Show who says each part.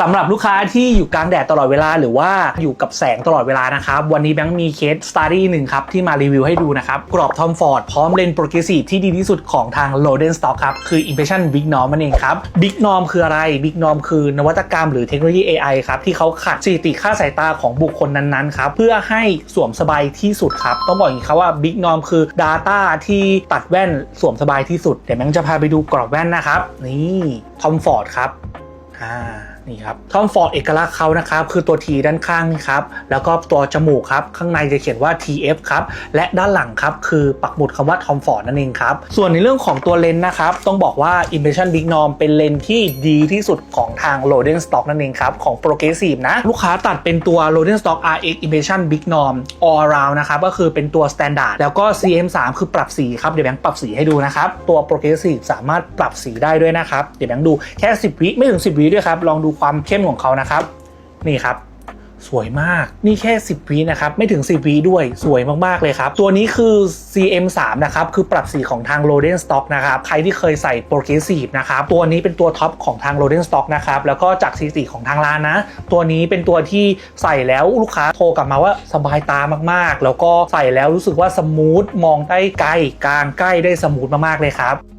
Speaker 1: สำหรับลูกค้าที่อยู่กลางแดดตลอดเวลา หรือว่าอยู่กับแสงตลอดเวลานะครับ วันนี้แบงค์มีเคสสตาร์ดี้หนึ่งครับที่มารีวิวให้ดูนะครับ กรอบทอมฟอร์ดพร้อมเลนส์โปรเกรสซีฟที่ดีที่สุดของทาง l o d e n Stock ครับคือ Impression Big Norm นั่นเองครับ Big Norm คืออะไร Big Norm คือนวัตกรรมหรือเทคโนโลยี AI ครับที่เขาขัดสถิติค่าสายตาของบุคคลนั้นๆครับเพื่อให้สวมสบายที่สุดครับต้องบอกอย่างนี้ครับว่า Big Norm คือ Data ที่ตัดแว่นสวมสบายที่สุดเดี๋ยวแบงค์จะพาไปดูกรอบแว่นนะครับนี่ทอมฟอร์ดครับอ่า นี่ครับทอมฟอร์ดเอกลักษณ์เขานะครับคือตัว T ด้านข้างนี่ครับแล้วก็ตัวจมูกครับข้างในจะเขียนว่า TF ครับและด้านหลังครับคือปักหมุดคำว่าทอมฟอร์ดนั่นเองครับส่วนในเรื่องของตัวเลนส์นะครับต้องบอกว่า Impression Big Norm เป็นเลนส์ที่ดีที่สุดของทาง r o d e n Stock นั่นเองครับของ Progressive นะลูกค้าตัดเป็นตัว r o d e n Stock RX Impression Big Norm All Around นะครับก็คือเป็นตัว Standard แล้วก็ CM3 คือปรับสีครับเดี๋ยวแบงค์ปรับสีให้ดูนะครับตัว Progressive สามารถปรับสีได้ด้วยนะครับเดี๋ยวแบงค์ดูแค่ 10 วิไม่ถึง 10 วิด้วยครับลองดูความเข้มของเขานะครับ นี่ครับ สวยมากนี่แค่ 10วินะครับ ไม่ถึง 10วิด้วยสวยมาก ๆ เลยครับ ตัวนี้คือ CM3 นะครับ คือปรับสีของทาง r o d e n Stock นะครับ ใครที่เคยใส่ Progressive นะครับ ตัวนี้เป็นตัวท็อปของทาง r o d e n Stock นะครับ แล้วก็จากสถิติของทางร้านนะ ตัวนี้เป็นตัวที่ใส่แล้วลูกค้าโทรกลับมาว่าสบายตามากๆ แล้วก็ใส่แล้วรู้สึกว่าสมูทมองได้ไกลกลางใกล้ได้สมูทมากๆเลยครับ